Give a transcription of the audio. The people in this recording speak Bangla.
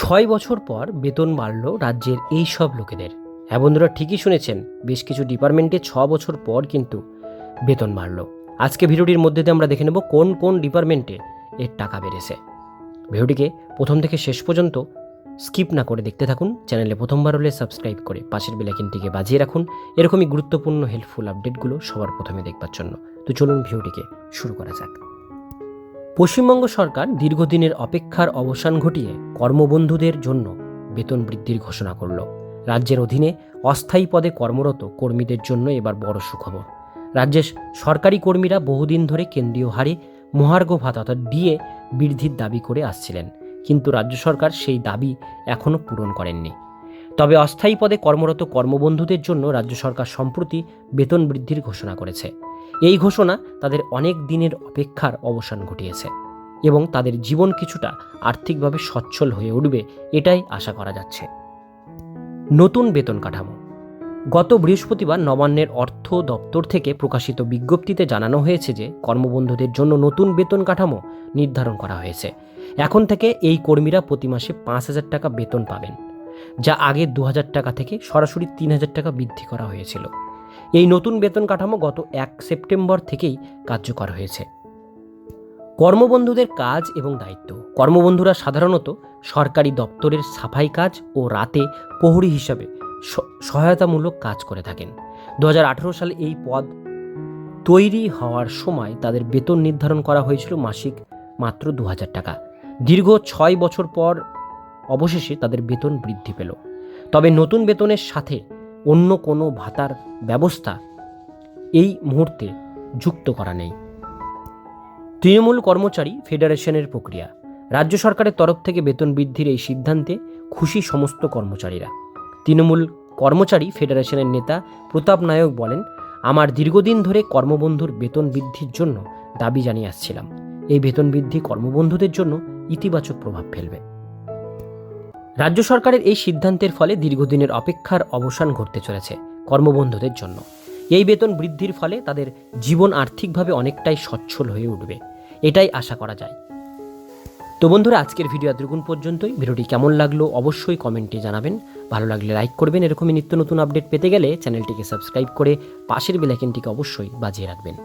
ছয় বছর পর বেতন বাড়ল রাজ্যের এই সব লোকেদের। হ্যাঁ বন্ধুরা, ঠিকই শুনেছেন, বেশ কিছু ডিপার্টমেন্টে ছ বছর পর কিন্তু বেতন বাড়ল। আজকে ভিডিওটির মধ্যে দিয়ে আমরা দেখে নেব কোন কোন ডিপার্টমেন্টে এর টাকা বেড়েছে। ভিডিওটিকে প্রথম থেকে শেষ পর্যন্ত স্কিপ না করে দেখতে থাকুন, চ্যানেলে প্রথমবার হলে সাবস্ক্রাইব করে পাশের বেলাইকিনটিকে বাজিয়ে রাখুন। এরকমই গুরুত্বপূর্ণ হেল্পফুল আপডেটগুলো সবার প্রথমে দেখবার জন্য। তো চলুন ভিডিওটিকে শুরু করা যাক। পশ্চিমবঙ্গ সরকার দীর্ঘদিনের অপেক্ষার অবসান ঘটিয়ে কর্মবন্ধুদের জন্য বেতন বৃদ্ধির ঘোষণা করল। রাজ্যের অধীনে অস্থায়ী পদে কর্মরত কর্মীদের জন্য এবার বড় সুখবর। রাজ্যের সরকারি কর্মীরা বহুদিন ধরে কেন্দ্রীয় হারে মহার্ঘ ভাতা ডিএ বৃদ্ধির দাবি করে আসছিলেন। কিন্তু রাজ্য সরকার সেই দাবি এখনও পূরণ করেননি। তবে অস্থায়ী পদে কর্মরত কর্মবন্ধুদের জন্য রাজ্য সরকার সম্প্রতি বেতন বৃদ্ধির ঘোষণা করেছে। এই ঘোষণা তাদের অনেক দিনের অপেক্ষার অবসান ঘটিয়েছে এবং তাদের জীবন কিছুটা আর্থিকভাবে সচ্ছল হয়ে উঠবে এটাই আশা করা যাচ্ছে। নতুন বেতন কাঠামো। গত বৃহস্পতিবার নবান্নের অর্থ দপ্তর থেকে প্রকাশিত বিজ্ঞপ্তিতে জানানো হয়েছে যে কর্মবন্ধুদের জন্য নতুন বেতন কাঠামো নির্ধারণ করা হয়েছে। এখন থেকে এই কর্মীরা প্রতি মাসে পাঁচ হাজার টাকা বেতন পাবেন, যা আগে দু হাজার টাকা থেকে সরাসরি তিন হাজার টাকা বৃদ্ধি করা হয়েছিল। এই নতুন বেতন কাঠামো গত এক সেপ্টেম্বর থেকেই কার্যকর হয়েছে। কর্মবন্ধুদের কাজ এবং দায়িত্ব। কর্মবন্ধুরা সাধারণত সরকারি দপ্তরের সাফাই কাজ ও রাতে প্রহরী হিসাবে সহায়তামূলক কাজ করে থাকেন। দু হাজার আঠারো সালে এই পদ তৈরি হওয়ার সময় তাদের বেতন নির্ধারণ করা হয়েছিল মাসিক মাত্র দু হাজার টাকা। দীর্ঘ ছয় বছর পর অবশেষে তাদের বেতন বৃদ্ধি পেল। তবে নতুন বেতনের সাথে অন্য কোনো ভাতার ব্যবস্থা এই মুহূর্তে যুক্ত করা নেই। তৃণমূল কর্মচারী ফেডারেশনের প্রক্রিয়া। রাজ্য সরকারের তরফ থেকে বেতন বৃদ্ধির এই সিদ্ধান্তে খুশি সমস্ত কর্মচারীরা। তৃণমূল কর্মচারী ফেডারেশনের নেতা প্রতাপ নায়ক বলেন, আমার দীর্ঘদিন ধরে কর্মবন্ধুর বেতন বৃদ্ধির জন্য দাবি জানিয়ে আসছিলাম। এই বেতন বৃদ্ধি কর্মবন্ধুদের জন্য ইতিবাচক প্রভাব ফেলবে। রাজ্য সরকারের এই সিদ্ধান্তের ফলে দীর্ঘদিনের অপেক্ষার অবসান ঘটতে চলেছে কর্মবন্ধুদের জন্য। এই বেতন বৃদ্ধির ফলে তাদের জীবন আর্থিকভাবে অনেকটাই সচ্ছল হয়ে উঠবে। এটাই আশা করা যায়। তো বন্ধুরা, আজকের ভিডিও এতটুকুন পর্যন্তই। ভিডিওটি কেমন লাগল অবশ্যই কমেন্টে জানাবেন। ভালো লাগলে লাইক করবেন। এরকমই নিত্য নতুন আপডেট পেতে গেলে চ্যানেলটিকে সাবস্ক্রাইব করে পাশের বেলাইকেনটিকে অবশ্যই বাজিয়ে রাখবেন।